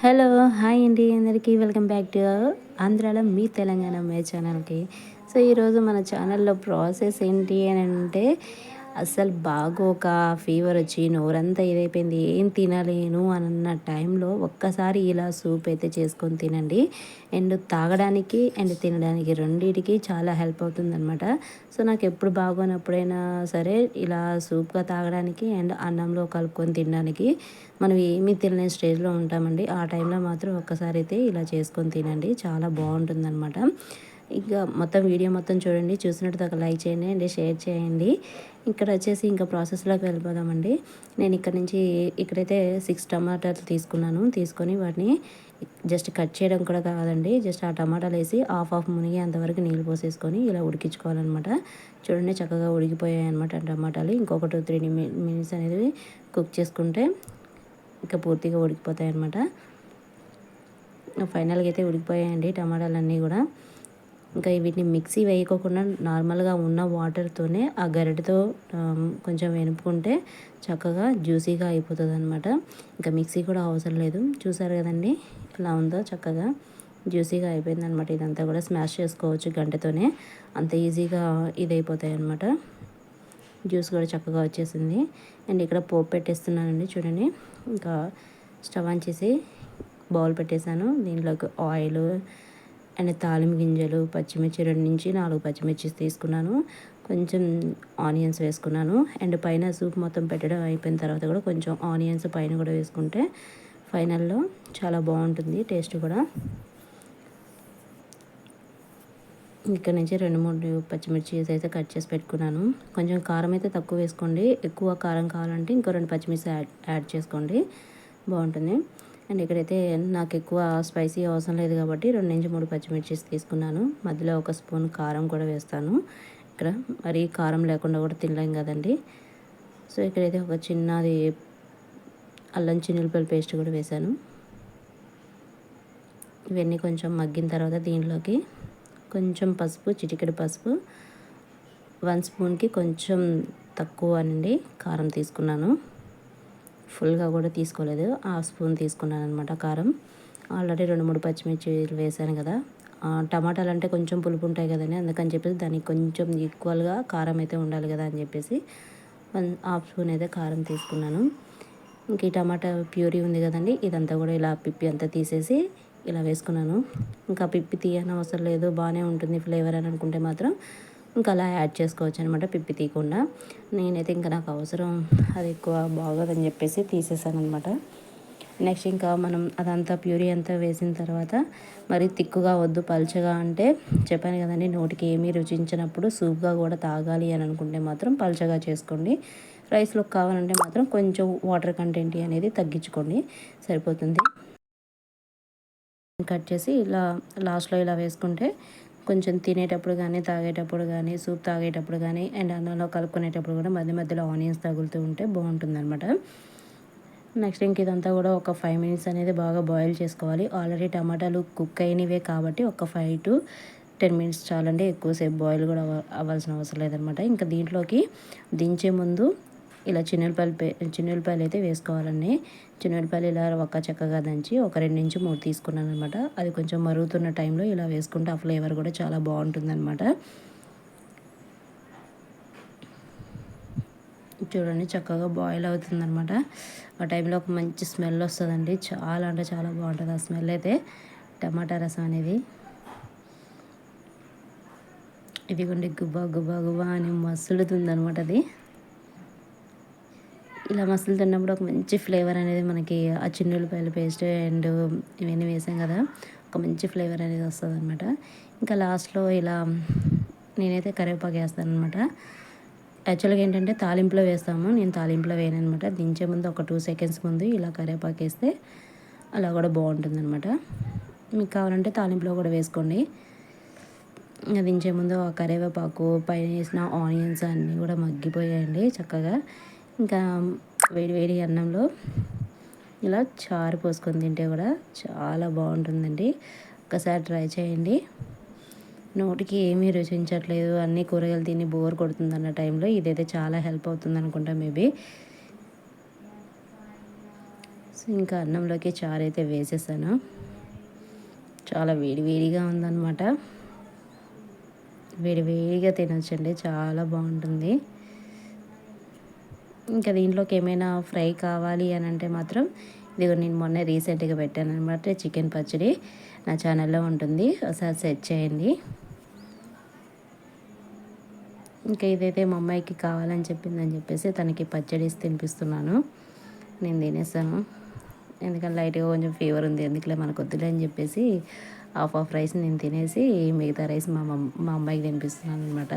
Hello hi అండి అందరికీ. Welcome back to ఆంధ్రాలో మీ తెలంగాణ మే ఛానల్కి. సో ఈరోజు మన ఛానల్లో ప్రాసెస్ ఏంటి అని అంటే అసలు బాగోక ఫీవర్ వచ్చి నోరంతా ఇదైపోయింది. ఏం తినలేను అన్న టైంలో ఒక్కసారి ఇలా సూప్ అయితే చేసుకొని తినండి. అండ్ తాగడానికి అండ్ తినడానికి రెండింటికి చాలా హెల్ప్ అవుతుందన్నమాట. సో నాకు ఎప్పుడు బాగోనప్పుడైనా సరే ఇలా సూప్గా తాగడానికి అండ్ అన్నంలో కలుపుకొని తినడానికి మనం ఏమీ తినలేని స్టేజ్లో ఉంటామండి. ఆ టైంలో మాత్రం ఒక్కసారి అయితే ఇలా చేసుకొని తినండి. చాలా బాగుంటుందన్నమాట. ఇంకా మొత్తం వీడియో మొత్తం చూడండి. చూసినట్టు ఒక లైక్ చేయండి అండ్ షేర్ చేయండి. ఇక్కడ వచ్చేసి ఇంకా ప్రాసెస్లోకి వెళ్ళిపోదామండి. నేను ఇక్కడ నుంచి ఇక్కడైతే సిక్స్ టమాటాలు తీసుకున్నాను. తీసుకొని వాటిని జస్ట్ కట్ చేయడం కూడా కాదండి. జస్ట్ ఆ టమాటాలు వేసి హాఫ్ హాఫ్ మునిగి అంతవరకు నీళ్ళు పోసేసుకొని ఇలా ఉడికించుకోవాలన్నమాట. చూడండి చక్కగా ఉడికిపోయాయి అనమాట టమాటాలు. ఇంకొక టూ త్రీ మినిట్స్ అనేది కుక్ చేసుకుంటే ఇంకా పూర్తిగా ఉడికిపోతాయి అనమాట ఫైనల్గా అయితే ఉడికిపోయాయండి టమాటాలన్నీ కూడా. ఇంకా వీటిని మిక్సీ వేయకోకుండా నార్మల్గా ఉన్న వాటర్తోనే ఆ గరిటతో కొంచెం వెనుపుకుంటే చక్కగా జ్యూసీగా అయిపోతుంది అనమాట ఇంకా మిక్సీ కూడా అవసరం లేదు. చూసారు కదండి? ఇలా ఉందో చక్కగా జ్యూసీగా అయిపోయింది అనమాట ఇదంతా కూడా స్మాష్ చేసుకోవచ్చు గంటతోనే. అంత ఈజీగా ఇది అయిపోతాయి అనమాట జ్యూస్ కూడా చక్కగా వచ్చేసింది. అండ్ ఇక్కడ పోపు పెట్టేస్తున్నానండి చూడండి. ఇంకా స్టవ్ ఆన్ చేసి బౌల్ పెట్టేశాను. దీంట్లోకి ఆయిల్ అండ్ తాలిం గింజలు పచ్చిమిర్చి రెండు నుంచి నాలుగు పచ్చిమిర్చి తీసుకున్నాను. కొంచెం ఆనియన్స్ వేసుకున్నాను. అండ్ పైన సూప్ మొత్తం పెట్టడం అయిపోయిన తర్వాత కూడా కొంచెం ఆనియన్స్ పైన కూడా వేసుకుంటే ఫైనల్లో చాలా బాగుంటుంది టేస్ట్ కూడా. ఇక్కడ నుంచి రెండు మూడు పచ్చిమిర్చి అయితే కట్ చేసి పెట్టుకున్నాను. కొంచెం కారం అయితే తక్కువ వేసుకోండి. ఎక్కువ కారం కావాలంటే ఇంకో రెండు పచ్చిమిర్చి యాడ్ యాడ్ చేసుకోండి. బాగుంటుంది. అండ్ ఇక్కడైతే నాకు ఎక్కువ స్పైసీ అవసరం లేదు కాబట్టి రెండు నుంచి మూడు పచ్చిమిర్చిస్ తీసుకున్నాను. మధ్యలో ఒక స్పూన్ కారం కూడా వేస్తాను. ఇక్కడ మరి కారం లేకుండా కూడా తినలేం కదండి. సో ఇక్కడైతే ఒక చిన్నది అల్లం చిన్నులపల్లి పేస్ట్ కూడా వేశాను. ఇవన్నీ కొంచెం మగ్గిన తర్వాత దీనిలోకి కొంచెం పసుపు చిటికెడు పసుపు వన్ స్పూన్కి కొంచెం తక్కువ అండి కారం తీసుకున్నాను. ఫుల్గా కూడా తీసుకోలేదు. హాఫ్ స్పూన్ తీసుకున్నాను అనమాట కారం. ఆల్రెడీ రెండు మూడు పచ్చిమిర్చి వేసాను కదా. టమాటాలు అంటే కొంచెం పులుపు ఉంటాయి కదండి. అందుకని చెప్పేసి దానికి కొంచెం ఈక్వల్గా కారం అయితే ఉండాలి కదా అని చెప్పేసి వన్ హాఫ్ స్పూన్ అయితే కారం తీసుకున్నాను. ఇంక ఈ టమాటా ప్యూరీ ఉంది కదండి. ఇదంతా కూడా ఇలా పిప్పి అంతా తీసేసి ఇలా వేసుకున్నాను. ఇంకా పిప్పి తీయని అవసరం లేదు. బాగానే ఉంటుంది ఫ్లేవర్ అని అనుకుంటే మాత్రం ఇంకా అలా యాడ్ చేసుకోవచ్చు అనమాట పిప్పి తీయకుండా. నేనైతే ఇంకా నాకు అవసరం అది ఎక్కువ బాగోదని చెప్పేసి తీసేసాను అనమాట నెక్స్ట్ ఇంకా మనం అదంతా ప్యూరీ అంతా వేసిన తర్వాత మరి తిక్కుగా వద్దు పల్చగా అంటే చెప్పాను కదండి నోటికి ఏమీ రుచించినప్పుడు సూప్గా కూడా తాగాలి అని అనుకుంటే మాత్రం పల్చగా చేసుకోండి. రైస్లో కావాలంటే మాత్రం కొంచెం వాటర్ కంటెంట్ అనేది తగ్గించుకోండి. సరిపోతుంది. కట్ చేసి ఇలా లాస్ట్లో ఇలా వేసుకుంటే కొంచెం తినేటప్పుడు కానీ తాగేటప్పుడు కానీ సూప్ తాగేటప్పుడు కానీ అండ్ అన్నంలో కలుపుకునేటప్పుడు కూడా మధ్య మధ్యలో ఆనియన్స్ తగులుతూ ఉంటే బాగుంటుంది అనమాట నెక్స్ట్ ఇంక ఇదంతా కూడా ఒక ఫైవ్ మినిట్స్ అనేది బాగా బాయిల్ చేసుకోవాలి. ఆల్రెడీ టమాటాలు కుక్ అయినవే కాబట్టి ఒక ఫైవ్ టు టెన్ మినిట్స్ చాలండి. ఎక్కువసేపు బాయిల్ కూడా అవ్వాల్సిన అవసరం లేదనమాట ఇంకా దీంట్లోకి దించే ముందు ఇలా చిన్నపాయలు చిన్నపాయలు అయితే వేసుకోవాలండి చిన్నపాయలు ఇలా ఒక్క చక్కగా దంచి ఒక రెండు నుంచి మూడు తీసుకున్నాను అనమాట అది కొంచెం మరుగుతున్న టైంలో ఇలా వేసుకుంటే ఆ ఫ్లేవర్ కూడా చాలా బాగుంటుందన్నమాట. చూడండి చక్కగా బాయిల్ అవుతుందన్నమాట. ఆ టైంలో ఒక మంచి స్మెల్ వస్తుందండి. చాలా అంటే చాలా బాగుంటుంది ఆ స్మెల్ అయితే. టమాటా రసం అనేది. ఇదిగోండి గుబ్బా గుబ్బా గుబ్బా అని మసులుతుంది అనమాట అది. ఇలా మసాలా తిన్నప్పుడు ఒక మంచి ఫ్లేవర్ అనేది మనకి ఆ చిన్నులపాయల పేస్ట్ అండ్ ఇవన్నీ వేసాం కదా ఒక మంచి ఫ్లేవర్ అనేది వస్తుంది అనమాట ఇంకా లాస్ట్లో ఇలా నేనైతే కరివేపాకు వేస్తాను అనమాట యాక్చువల్గా ఏంటంటే తాలింపులో వేస్తాము నేను తాలింపులో వేయను అనమాట దించే ముందు ఒక టూ సెకండ్స్ ముందు ఇలా కరివేపాకు వేస్తే అలా కూడా బాగుంటుంది అనమాట మీకు కావాలంటే తాలింపులో కూడా వేసుకోండి. దించే ముందు ఆ కరివేపాకు పైన వేసిన ఆనియన్స్ అన్నీ కూడా మగ్గిపోయాయండి చక్కగా. ఇంకా వేడి వేడి అన్నంలో ఇలా చారు పోసుకొని తింటే కూడా చాలా బాగుంటుందండి. ఒకసారి ట్రై చేయండి. నోటికి ఏమీ రుచించట్లేదు. అన్ని కూరగాయలు తిని బోర్ కొడుతుంది అన్న టైంలో ఇదైతే చాలా హెల్ప్ అవుతుంది అనుకుంటా మేబీ. సో ఇంకా అన్నంలోకి చారు అయితే వేసేసాను. చాలా వేడి వేడిగా ఉందన్నమాట. వేడి వేడిగా తినొచ్చండి. చాలా బాగుంటుంది. ఇంకా దీంట్లోకి ఏమైనా ఫ్రై కావాలి అని అంటే మాత్రం ఇదిగో నేను మొన్న రీసెంట్గా పెట్టాను అనమాట చికెన్ పచ్చడి నా ఛానల్లో ఉంటుంది ఒకసారి సెట్ చేయండి. ఇంకా ఇదైతే మా అమ్మాయికి కావాలని చెప్పిందని చెప్పేసి తనకి పచ్చడి తినిపిస్తున్నాను. నేను తినేస్తాను. ఎందుకంటే లైట్గా కొంచెం ఫీవర్ ఉంది ఎందుకులే మనకు వద్దులే అని చెప్పేసి హాఫ్ ఆఫ్ రైస్ నేను తినేసి మిగతా రైస్ మా మా అమ్మాయికి తినిపిస్తున్నాను అనమాట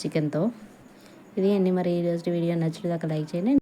చికెన్తో. ఇది అండి. మరి ఈరోజు వీడియో నచ్చితే లైక్ చేయండి.